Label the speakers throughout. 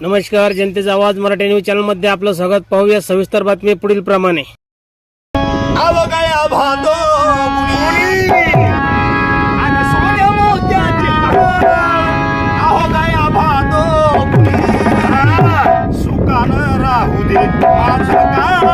Speaker 1: नमस्कार जनतेचा आवाज मराठी न्यूज चॅनलमध्ये आपलं स्वागत. पाहूया सविस्तर बातमी पुढील प्रमाणे.
Speaker 2: राहू दे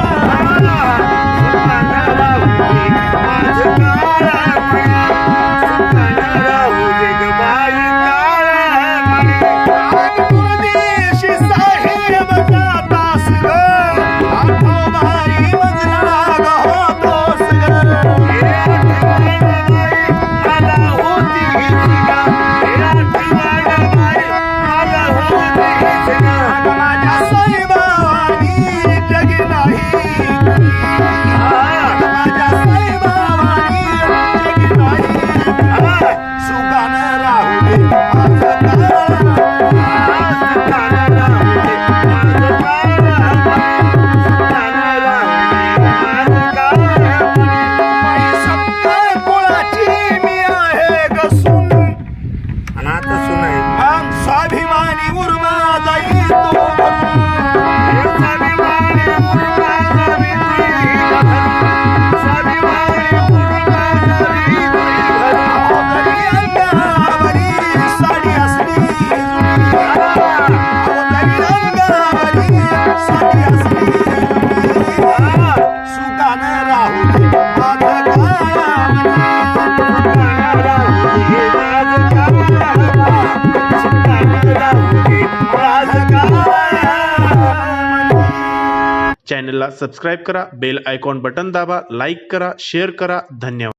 Speaker 3: चैनल सब्सक्राइब करा बेल आयकॉन बटन दाबा लाइक करा शेयर करा धन्यवाद।